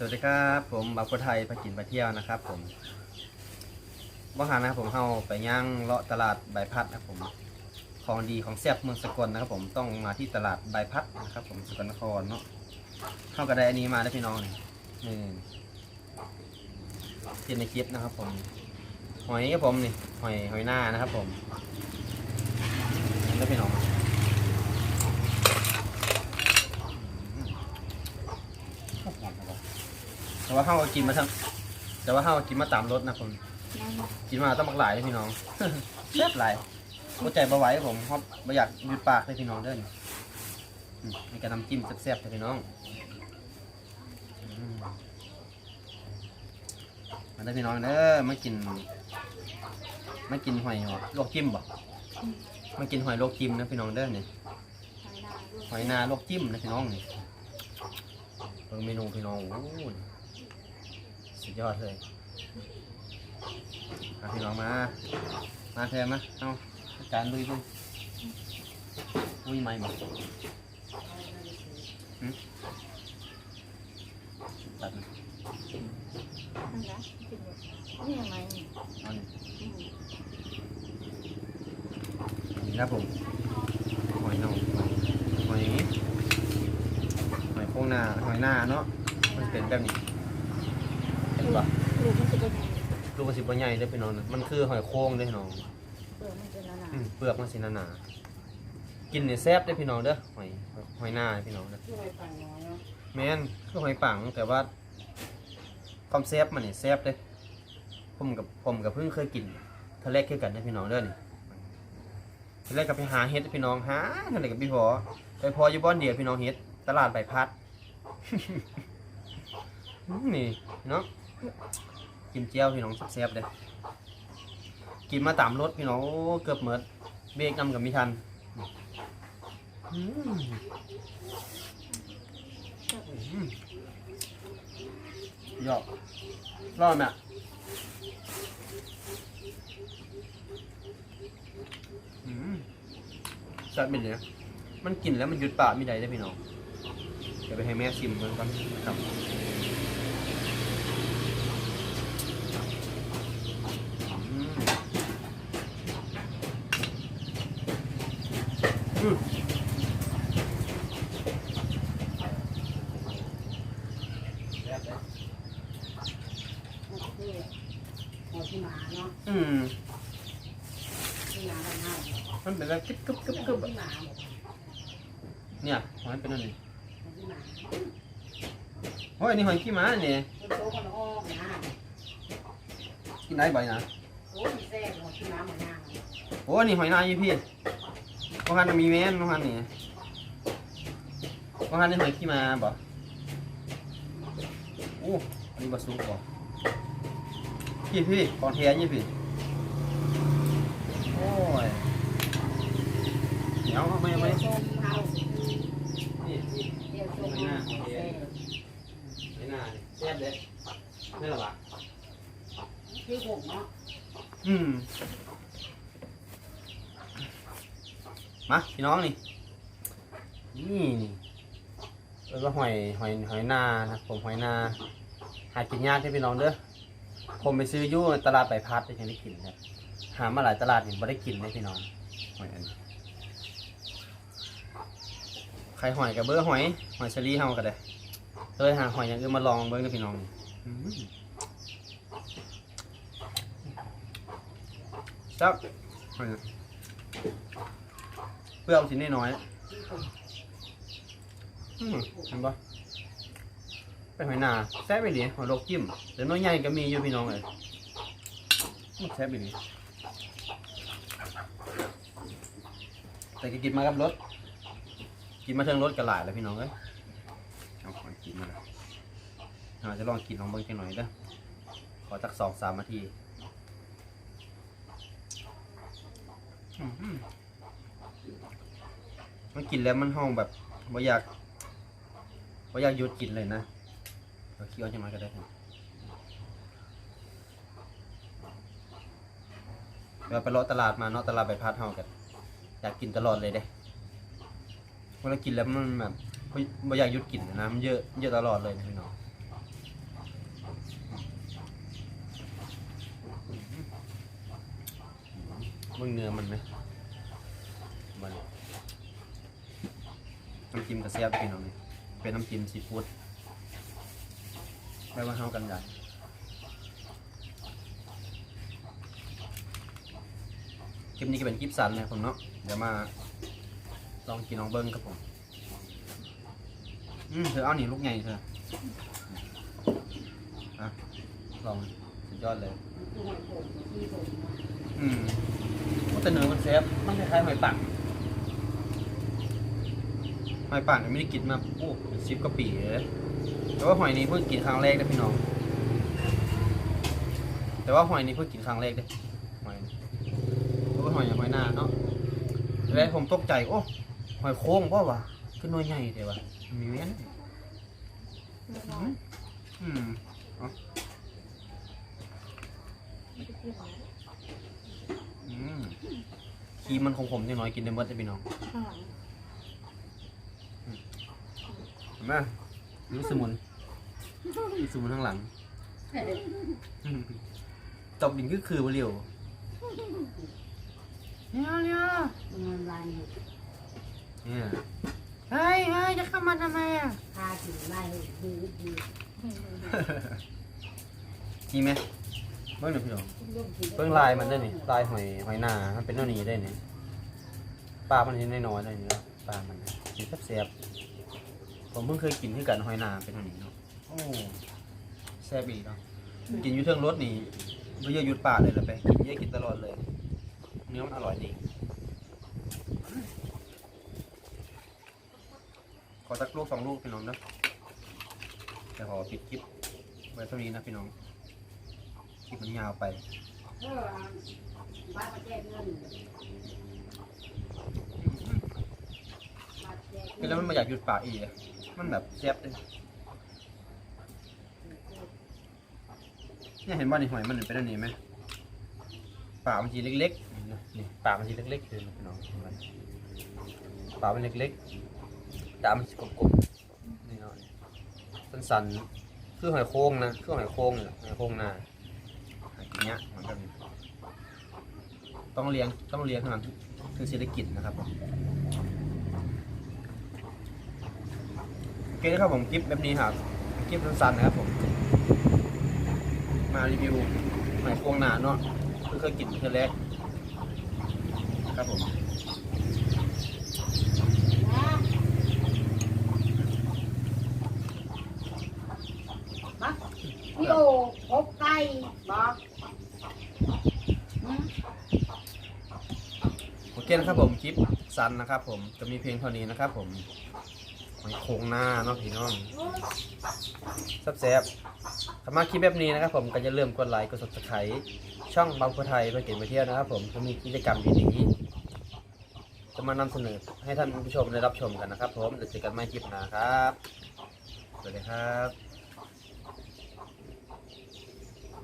สวัสดีครับผมบักกไทยไปกินไปเที่ยวนะครับ ผมว่าหานะครับผมเข้าไปย่างเลาะตลาดใบพัดนะครับผมของดีของแซ่บเมืองสกลนะครับผมต้องมาที่ตลาดใบพัดนะครับ ผมสกลนครเนาะเข้าก็ได้อันนี้มาได้พี่น้องนี่นี่ที่ในคลิปนะครับ ผมหอยครับผมนี่หอยหอยหน้านะครับ ผมนี่ได้พี่น้องอืมหอมจังวะ แต่ว่าเข้าก็กินมาทั้งแต่ว่าเข้าก็กินมาตามรสนะผมกินมาต้องมักหลายเลยพี่น้อง แซ่บหลายเข้าใจบ่ไหวครับผมเพราะบ่อยากหยุดปากเลยพี่น้องเด้อนี่อืมมีการน้ำจิ้มแซ่บๆเลยพี่น้องอืมมาได้อพี่น้องเด้อมากินมากินหอยลวกจิ้มบ่มากินหอยลวกจิ้มนะพี่น้องเด้อนี่ หอยนาลวกจิ้มนะพี่น้องนี่เบิ่งเมนูพี่น้องโอ้โหสุด ยอดเลยมาพี่น้องมา มาเทมาเอาจานลุยลุยอุ้ยไม่หมดหืมตัดมานี่ยังไงเอานี่นี่ครับผมหอยนองหอยหอยโค้งหน้าหอยหน้าเนาะมันเป็นแบบนี้เห็นปะ ลูกมันจะเป็น ยังไงลูกมันสิบใหญ่เด้อพี่น้องนะมันคือหอยโค้งเด้อพี่น้องเปิดมันจะหนาอืมเปลือกมันสีหนาๆกินเนี่ยแซ่บได้อพี่น้องเด้อหอยหอยหน้าพี่น้องเด้อๆด้วยปังน้อยเนาะแม่นคือหอยปังแต่ว่าความแซ่บมันนี่แซ่บเลยผมกับผมกับเพิ่งเคยกินทะเลคือกันนะพี่น้องเด้อนี่ทะเลกับไปหาเห็ดพี่น้องหาทะเลกับพี่พอไปพออยู่บ้านเดียวพี่น้องเห็ดตลาดใบพัดอืมนี่พี่น้อง กินเจียวพี่น้องแซ่บๆเลยกินมาตามรถพี่น้องเกือบเหมือดเบรกนำกับมิทันอืมอืมยอกรอดไหมอืมจัดเป็นเนี่ยมันกินแล้วมันหยุดปากไม่ได้ได้พี่น้องเดี๋ยวไปให้แม่ชิมมันก่อนครับอืมอืม มันก็คือหอย ที่หมาเนาะอืมที่หมาบ้านเฮาหอยมันเป็นแบบกึบกึบกึบกึบที่มาหมดเนี่ยหอยเป็นอันนี้หอยที่มาโอ้ยนี่หอยขี้ม้าเนี่ยโตคนออมนะกินได้บ่อยนะโอ้ยแซ่บหอยที่หมาหอนนางโอ้นี่หอยนางยี่พี่ ว่าหันมีแม่นว่าหันนี่ว่าหันนี่หอยขี้มาบ่โอ้อันนี้บะซุกบ่พี่พี่ของเทียยี่พี่โอ้ยเดี๋ยวเอาไม่เดี๋ยวไม่ส้มเฮานี่นี่เดี๋ยวส้มเฮาแซ่บไม่น่านี่แซ่บเลยไม่หรอวะคือผมเนาะอืม มาพี่น้องนี่นี่นี่เออว่าหอยหอยหอยนานะผมหอยนาหากินยากใช่พี่น้องเด้อผมไปซื้อยู่ตลาดใบพัดยังได้กินครับหามาหลายตลาดนี่ไม่ได้กินเลยพี่น้องหอยอันนี้ใครหอยกับเบอร์หอยหอยเชอรี่เฮาก็ได้เลยหาหอยอย่างอื่นมาลองเบิ้งกับพี่น้องจับหอย เปลือกชิ้นน้อยๆอืมเห็นปะเป็นหอยนาแซ่บไปดิหอยโลกจิ้มแต่น้อยใหญ่ก็มีอยู่พี่น้องเลยมันแซ่บไปดิแต่ก็กินมากับรถ กินมาเทิงรถก็หลายแล้วพี่น้องเอ้ยเอาขอกินมาแล้วเราจะลองกินลองเบิ้งจังหน่อยเด้อขอจักสองสามนาที อื้อหือ มันกินแล้วมันห้องแบบไม่อยากไม่อยากหยุดกินเลยนะเราเคี้ยวจะมาก็ได้เราไปเลาะตลาดมาเนาะตลาดใบพัดเฮากันอยากกินตลอดเลยเด้เวลากินแล้วมันแบบไม่อยากหยุดกินนะมันเยอะเยอะตลอดเลยพี่น้องมึงเนื้อมันไหม น้ำจิ้มกระเซียบพี่น้องนี่เป็นน้ำจิ้มซีฟู้ดไม่ว่าเฮากันใหญ่คลิปนี้ก็เป็นคลิปสั้นนะครับผมเนาะเดี๋ยวมาลองกินลองเบิ้งครับผม อืมเธอเอาหนีลูกใหญ่เธออะลองสุดยอดเลยคือหอยโขงที่ผมอืมมันแต่เนื้อมันเซฟมันคล้ายๆหอยปัง หอยปังเนี่ยไม่ได้กินมาโอ้เป็นสิบกว่าปีเลยแต่ว่าหอยนี้เพิ่งกินครั้งแรกนะพี่น้อง แต่ว่าหอยนี้เพิ่งกินครั้งแรกเด้หอยนี่เพราะว่าหอยอย่างหอยหน้าเนาะแล้วผมตกใจโอ้หอยโค้งเปล่าวะขึ้นหน่วยใหญ่เดี๋ยววะมีเว้นอืมอืมเอ๋ออืมครีมมันของผมนิดหน่อยกินได้หมดเลยพี่น้อง ข้างหลังเห็นไหมรู้สมุนมีสมุนข้างหลังตบดินก็คือวะเรียวเนี่ยเนี่ยมันลายอยู่เนี่ยเฮ้ยเฮ้ยจะเข้ามาทำไมอะพาถึงลายดีดีมีไหมเบิ้งหน่อยพี่น้องเบิ้งลายมันได้นี่ลายหอยหอยนามันเป็นเท่านี้ได้นี่ปลามันชิ้นน้อยๆได้นี่แล้วปลามันนะกินแซ่บๆ ผมเพิ่งเคยกินที่กันหอยนาเป็นเท่านี้เนาะโอ้แซ่บอีกเนาะกินอยู่เทิงรถนี่ไม่เยอะหยุดปากเลยละไปกินเยอะกินตลอดเลย เนื้อมันอร่อยดีขอสักลูกสองลูกพี่น้องนะแต่ขอปิดคลิปไว้เท่านี้นะพี่น้องคลิปมันยาวไปเออบ้านประเทศเงินบ้านแจกกินแล้วมันมาอยากหยุดปากอีกอะ มันแบบแซ่บเลยเนี่ยเห็นว่าในหอยมันเป็นอันนี้ไหมปากมันทีเล็กๆนี่ปากมันทีเล็กๆเลยนะพี่น้องปากมันเล็กๆตามันกลมๆนี่เนาะสั้นๆคือหอยโค้งนะคือหอยโค้งเนี่ยหอยโค้งหน้าหากินเนี้ยเหมือนกันต้องเลี้ยงต้องเลี้ยงเท่านั้นเศรษฐกิจนะครับผม โอ เคนะครับผมคลิปแบบนี้ครับคลิปสั้นๆนะครับผม มารีวิวหอยโครงหนาเนาะเพิ่งเคยกินเทือแรกครับผมบักพี่โอพบไก่บอกอืมโอเคนะครับผมคลิปสั้นนะครับผมจะมีเพียงเท่านี้นะครับผมห อยโคงหน้าเนาะพี่น้องแซ่บๆถ้ามาคลิปแบบนี้นะครับ ผมก็จะเริ่มกดไลค์กด subscribe ช่องบางคนไทยไปเก็บไปเที่ยวนะครับ ผมจะมีกิจกรรมดีๆจะมานำเสนอให้ท่านผู้ชมได้รับชมกันนะครับ ผมเดี๋ยวเจอกันใหม่คลิปหน้าครับสวัสดีครับ